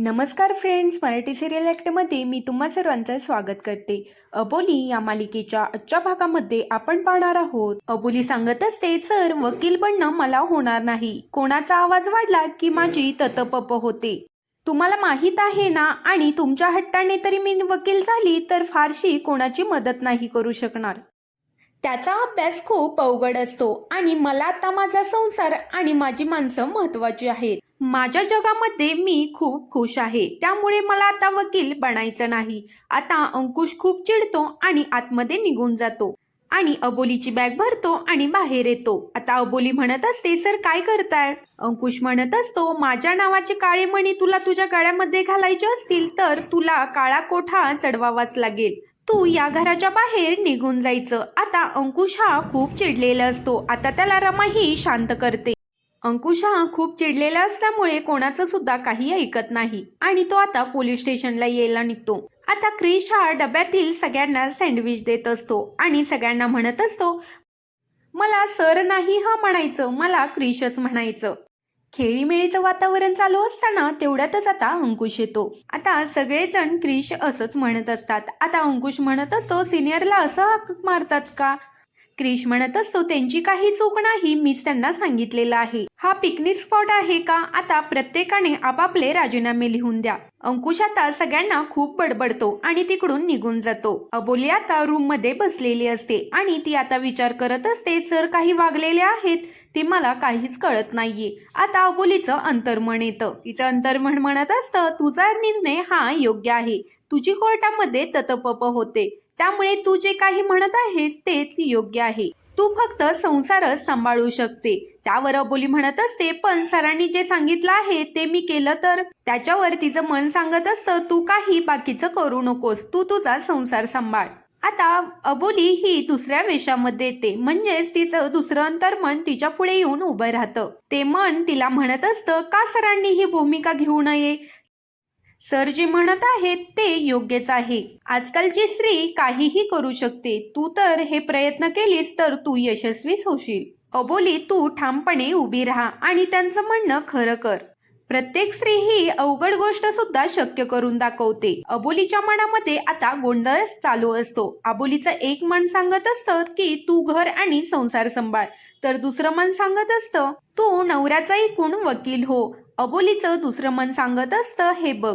नमस्कार friends Marathi serial ॲक्टमध्ये मी तुम्हा सर्वांचं स्वागत करते. अबोली या मालिकेच्या आजच्या भागामध्ये आपण पाहणार आहोत. अबोली सांगत असते सर वकील बनणं मला होणार नाही. कोणाचा आवाज वाढला की माझी ततपप होते? तुम्हाला माहीत आहे ना? आणि तुमच्या हट्टाने तरी मी वकील झाली तर फारशी कोणाची मदत नाही करू शकणार. त्याचा अभ्यास खूप अवघड असतो आणि मला आता माझा संसार आणि माझी माणसं महत्वाची आहेत. माझ्या जगामध्ये मी खूप खुश आहे. त्यामुळे मला आता वकील बनायचं नाही. आता अंकुश खूप चिडतो आणि आतमध्ये निघून जातो. आणि अबोलीची बॅग भरतो आणि बाहेर येतो. आता अबोली म्हणत असते सर काय करताय? अंकुश म्हणत असतो माझ्या नावाचे काळे मणी तुला तुझ्या गळ्यामध्ये घालायचे असतील तर तुला काळा कोठा चढवावाच लागेल. तू या घराच्या बाहेर निघून जायचं. आता अंकुश हा खूप चिडलेला असतो. आता त्याला रमा ही शांत करते. अंकुश हा खूप चिडलेला असल्यामुळे कोणाचं सुद्धा काही ऐकत नाही आणि तो आता पोलीस स्टेशनला यायला निघतो. आता क्रिश हा डब्यातील सगळ्यांना सँडविच देत असतो आणि सगळ्यांना म्हणत असतो मला सर नाही हा म्हणायचं मला क्रिशच म्हणायचं. खेळीमेळीचं वातावरण चालू असताना तेवढ्यातच आता अंकुश येतो. आता सगळेजण क्रिश असंच म्हणत असतात. आता अंकुश म्हणत असतो सिनियरला असं हाक मारतात का? क्रिश म्हणत असतो त्यांची काही चूक नाही मीच त्यांना सांगितलेलं आहे. हा पिकनिक स्पॉट आहे का? आता प्रत्येकाने आपापले राजीनामे लिहून द्या. अंकुश आता सगळ्यांना खूप बडबडतो आणि तिकडून निघून जातो. अबोली आता रूममध्ये बसलेली असते आणि ती आता विचार करत असते सर काही वागलेले आहेत? ते मला काहीच कळत नाहीये. आता अबोलीचं अंतर्मन येतं. तिचं अंतर्मन म्हणत असतं तुझा निर्णय हा योग्य आहे. तुझी कोर्टामध्ये ततपप होते. त्यामुळे तू जे काही म्हणत आहेस तेच योग्य आहे. तू फक्त संसारच सांभाळू शकते. त्यावर अबोली म्हणत असते पण सरांनी जे सांगितलं आहे ते मी केलं तर? त्याच्यावर तिचं मन सांगत असतं तू काही बाकीचं करू नकोस. तू तुझा संसार सांभाळ. आता अबोली ही दुसऱ्या वेशामध्ये येते. म्हणजेच तिचं दुसरं अंतर्मन तिच्या पुढे येऊन उभं राहतं. ते मन तिला म्हणत असतं का सरांनी ही भूमिका घेऊ नये? सर जे म्हणत आहेत ते योग्यच आहे. आजकालची स्त्री काहीही करू शकते. तू तर हे प्रयत्न केलीस तर तू यशस्वीच होशील. अबोली तू ठामपणे उभी राहा आणि त्यांचं म्हणणं खरं कर. प्रत्येक स्त्री ही अवघड गोष्ट सुद्धा शक्य करून दाखवते. अबोलीच्या मनामध्ये आता गोंधळच चालू असतो. अबोलीचं एक मन सांगत असतं की तू घर आणि संसार सांभाळ. तर दुसरं मन सांगत असतं तू नवऱ्याचा एकूण वकील हो. अबोलीचं दुसरं मन सांगत असतं हे बघ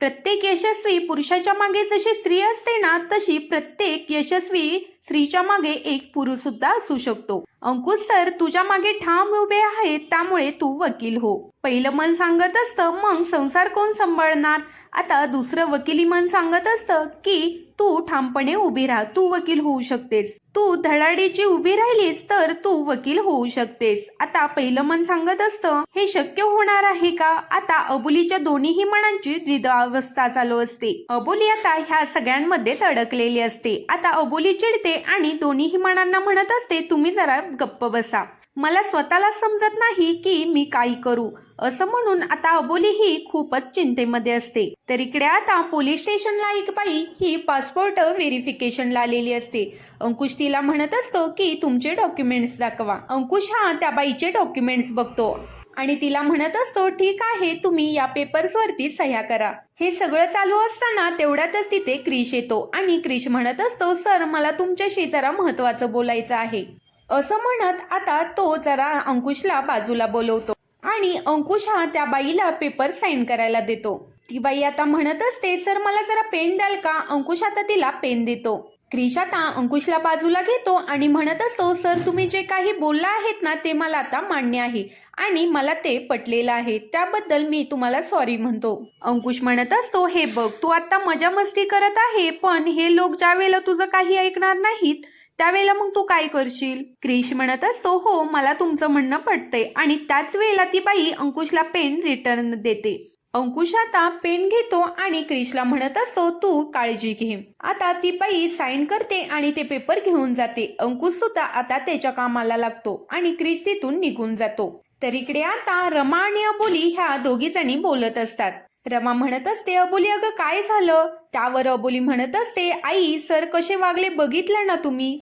प्रत्येक यशस्वी पुरुषाच्या मागे जशी स्त्री असते ना तशी प्रत्येक यशस्वी स्त्रीच्या मागे एक पुरुष सुद्धा असू शकतो. अंकुश सर तुझ्या मागे ठाम उभे आहेत त्यामुळे तू वकील हो. पहिलं मन सांगत असतं मग संसार कोण सांभाळणार? आता दुसरं वकिली मन सांगत असतं की तू ठामपणे उभी राहा तू वकील होऊ शकतेस. तू धडाडीची उभी राहिलीस तर तू वकील होऊ शकतेस. आता पहिलं मन सांगत असतं हे शक्य होणार आहे का? आता अबोलीच्या दोन्हीही मनांची द्विधावस्था चालू असते. अबोली आता ह्या सगळ्यांमध्येच अडकलेली असते. आता अबोली चिडते आणि दोन्हीही मनांना म्हणत असते तुम्ही जरा गप्प बसा. मला स्वतःला समजत नाही की मी काय करू. असं म्हणून आता अबोली ही खूपच चिंतेमध्ये असते. तर इकडे आता पोलीस स्टेशनला एक बाई ही पासपोर्ट व्हेरिफिकेशनला आलेली असते. अंकुश तिला म्हणत असतो की तुमचे डॉक्युमेंट्स दाखवा. अंकुश हा त्या बाईचे डॉक्युमेंट्स बघतो. आणि तिला म्हणत असतो ठीक आहे तुम्ही या पेपर्सवरती सह्या करा. हे सगळं चालू असताना तेवढ्यातच तिथे क्रिश येतो आणि क्रिश म्हणत असतो सर मला तुमच्याशी जरा महत्वाचं बोलायचं आहे. असं म्हणत आता तो जरा अंकुशला बाजूला बोलवतो आणि अंकुश हा त्या बाईला पेपर साईन करायला देतो. ती बाई आता म्हणत असते सर मला जरा पेन द्याल का? अंकुश आता तिला पेन देतो. क्रिश आता अंकुशला बाजूला घेतो आणि म्हणत असतो सर तुम्ही जे काही बोलला आहेत ना ते मला आता मान्य आहे आणि मला ते पटलेलं आहे. त्याबद्दल मी तुम्हाला सॉरी म्हणतो. अंकुश म्हणत असतो हे बघ तू आता मजा मस्ती करत आहे पण हे लोक ज्या वेळेला तुझं काही ऐकणार नाहीत त्यावेळेला मग तू काय करशील? क्रिश म्हणत असतो हो मला तुमचं म्हणणं पटतंय आणि त्याच वेळेला ती बाई अंकुशला पेन रिटर्न देते. अंकुश आता पेन घेतो आणि क्रिशला म्हणत असतो तू काळजी घे. आता ती बाई साईन करते आणि ते पेपर घेऊन जाते. अंकुश सुद्धा आता त्याच्या कामाला लागतो आणि क्रिश तिथून निघून जातो. तर इकडे आता रमा आणि अबोली ह्या दोघी जणी बोलत असतात. रमा म्हणत असते अबोली अगं काय झालं? त्यावर अबोली म्हणत असते आई सर कसे वागले बघितलं ना तुम्ही?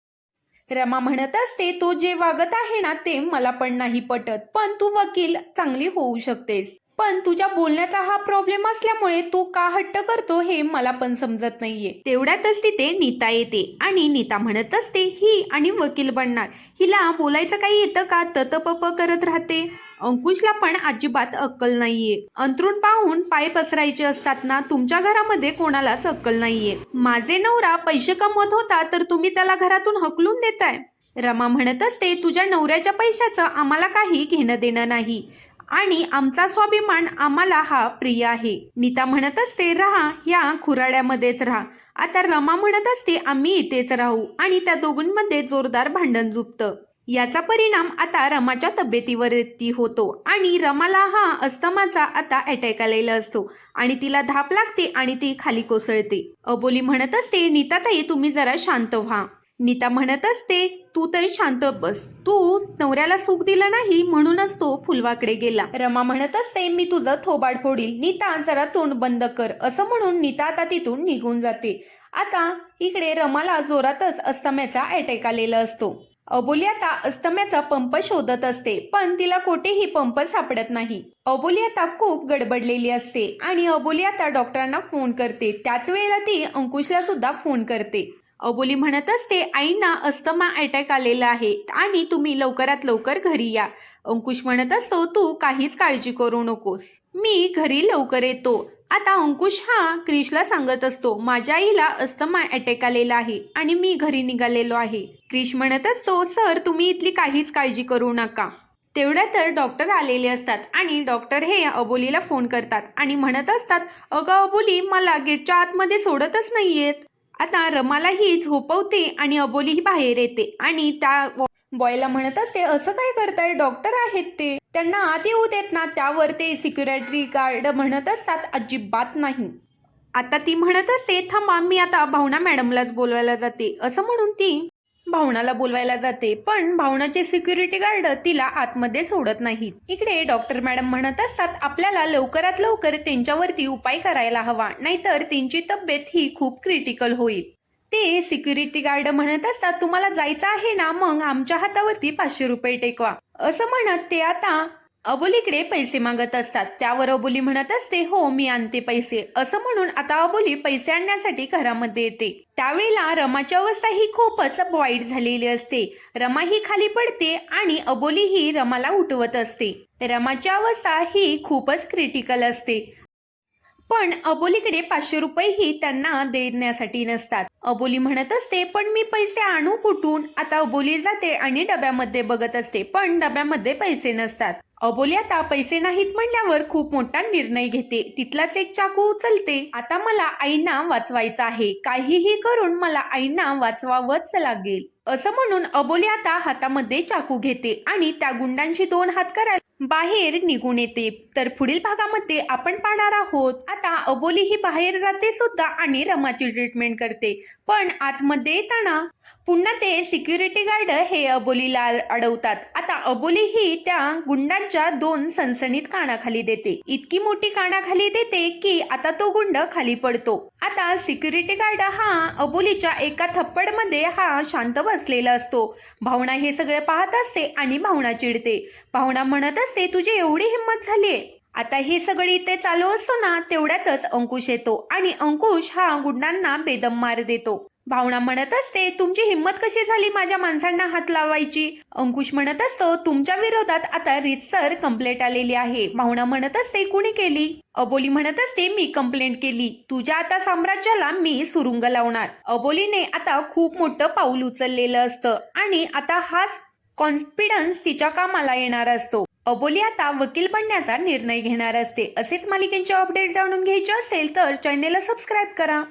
रमा म्हणत असते तो जे वागत आहे ना ते मला पण नाही पटत पण तू वकील चांगली होऊ शकतेस. पण तुझ्या बोलण्याचा हा प्रॉब्लेम असल्यामुळे तू का हट्ट करतो हे मला पण समजत नाहीये. तेवढ्यातच तिथे नीता येते आणि नीता म्हणत असते ही आणि वकील बनणार. हिला बोलायचं काही येतं का? तत पप करत राहते. अंकुशला पण अजिबात अक्कल नाहीये. अंतरून पाहून पाय पसरायचे असतात ना तुमच्या घरामध्ये कोणालाच अक्कल नाहीये. माझे नवरा पैसे कमवत होता तर तुम्ही त्याला घरातून हकलून देताय. रमा म्हणत असते तुझ्या नवऱ्याच्या पैशाचं आम्हाला काही घेणं देणं नाही. आणि आमचा स्वाभिमान आम्हाला हा प्रिय आहे. नीता म्हणत असते राहा या खुराड्यामध्येच राहा. आता रमा म्हणत असते आम्ही इथेच राहू. आणि त्या दोघांमध्ये जोरदार भांडण जुपतं. याचा परिणाम आता रमाच्या तब्येतीवरती होतो आणि रमाला हा अस्तमाचा आता अटॅक आलेला असतो आणि तिला धाप लागते आणि ती खाली कोसळते. अबोली म्हणत असते नीताताई तुम्ही जरा शांत व्हा. नीता म्हणत असते तू तरी शांत बस. तू नवऱ्याला सुख दिलं नाही म्हणूनच तो फुलवाकडे गेला. रमा म्हणत असते मी तुझं थोबाड फोडील. नीता जरा तोंड बंद कर. असं म्हणून नीता आता तिथून निघून जाते. आता इकडे रमाला जोरातच अस्तम्याचा अटॅक आलेला असतो. अबोली आता अस्तम्याचा पंप शोधत असते पण तिला कोठेही पंप सापडत नाही. अबोली आता खूप गडबडलेली असते आणि अबोली आता डॉक्टरांना फोन करते. त्याच वेळेला ती अंकुशला सुद्धा फोन करते. अबोली म्हणत असते आईंना अस्थमा अटॅक आलेला आहे आणि तुम्ही लवकरात लवकर घरी या. अंकुश म्हणत असतो तू काहीच काळजी करू नकोस. मी घरी लवकर येतो. आता अंकुश हा क्रिशला सांगत असतो माझ्या आईला अस्थमा अटॅक आलेला आहे आणि मी घरी निघालेलो आहे. क्रिश म्हणत असतो सर तुम्ही इथली काहीच काळजी करू नका. तेवढ्या तर डॉक्टर आलेले असतात आणि डॉक्टर हे अबोलीला फोन करतात आणि म्हणत असतात अगं अबोली मला गेटच्या आतमध्ये सोडतच नाहीयेत. आता रमाला ही झोपवते आणि अबोलीही बाहेर येते आणि त्या बॉयला म्हणत असते असं काय करताय? डॉक्टर आहेत ते. त्यांना आत येऊ देत ना. त्यावर ते सिक्युरिटी गार्ड म्हणत असतात अजिबात नाही. आता ती म्हणत असते थांबा मी आता भावना मॅडमलाच बोलवायला जाते. असं म्हणून ती भावनाला बोलवायला जाते पण भावनाचे सिक्युरिटी गार्ड तिला आतमध्ये सोडत नाहीत. इकडे डॉक्टर मॅडम म्हणत असतात आपल्याला लवकरात लवकर त्यांच्यावरती उपाय करायला हवा नाहीतर त्यांची तब्येत ही खूप क्रिटिकल होईल. ते सिक्युरिटी गार्ड म्हणत असतात तुम्हाला जायचं आहे ना मग आमच्या हातावरती पाचशे रुपये टेकवा. असं म्हणत ते आता अबोलीकडे पैसे मागत असतात. त्यावर अबोली म्हणत असते हो मी आणते पैसे. असं म्हणून आता अबोली पैसे आणण्यासाठी घरामध्ये येते. त्यावेळेला रमाची अवस्था ही खूपच वाईट झालेली असते. रमा ही खाली पडते आणि अबोली ही रमाला उठवत असते. रमाची अवस्था ही खूपच क्रिटिकल असते. पण अबोलीकडे पाचशे रुपयेही त्यांना देण्यासाठी नसतात. अबोली म्हणत असते पण मी पैसे आणू कुठून? आता अबोली जाते आणि डब्यामध्ये बघत असते पण डब्यामध्ये पैसे नसतात. अबोली आता पैसे नाहीत म्हणल्यावर खूप मोठा निर्णय घेते. तिथलाच एक चाकू उचलते. आता मला आईना वाचवायचं आहे. काहीही करून मला आईना वाचवावंच लागेल. असं म्हणून अबोली आता हातामध्ये चाकू घेते आणि त्या गुंडांची दोन हात करायला बाहेर निघून येते. तर पुढील भागामध्ये आपण पाहणार आहोत आता अबोली ही बाहेर जाते सुद्धा आणि रमाची ट्रीटमेंट करते. पण आतमध्ये येताना पुन्हा ते सिक्युरिटी गार्ड हे अबोलीला अडवतात. आता अबोली ही त्या गुंडांच्या दोन सनसणीत कानाखाली देते. इतकी मोठी कानाखाली देते की आता तो गुंड खाली पडतो. आता सिक्युरिटी गार्ड हा अबोलीच्या एका थप्पडमध्ये हा शांत बसलेला असतो. भावना हे सगळे पाहत असते आणि भावना चिडते. भावना म्हणत असते तुझी एवढी हिंमत झालीये. आता हे सगळे इथे चालू असतो ना तेवढ्यातच अंकुश येतो आणि अंकुश हा गुंडांना बेदम मार देतो. भावना म्हणत असते तुमची हिंमत कशी झाली माझ्या माणसांना हात लावायची? अंकुश म्हणत असतो तुमच्या विरोधात आता रितसर कंप्लेंट आलेली आहे. भावना म्हणत असते कुणी केली? अबोली म्हणत असते मी कंप्लेंट केली. तुझ्या आता साम्राज्याला मी सुरुंग लावणार. अबोलीने आता खूप मोठं पाऊल उचललेलं असतं आणि आता हाच कॉन्फिडन्स तिच्या कामाला येणार असतो. अबोली आता वकील बनण्याचा निर्णय घेणार असते. असेच मालिकेंचे अपडेट जाणून घ्यायचे असेल तर चॅनेलला सबस्क्राईब करा.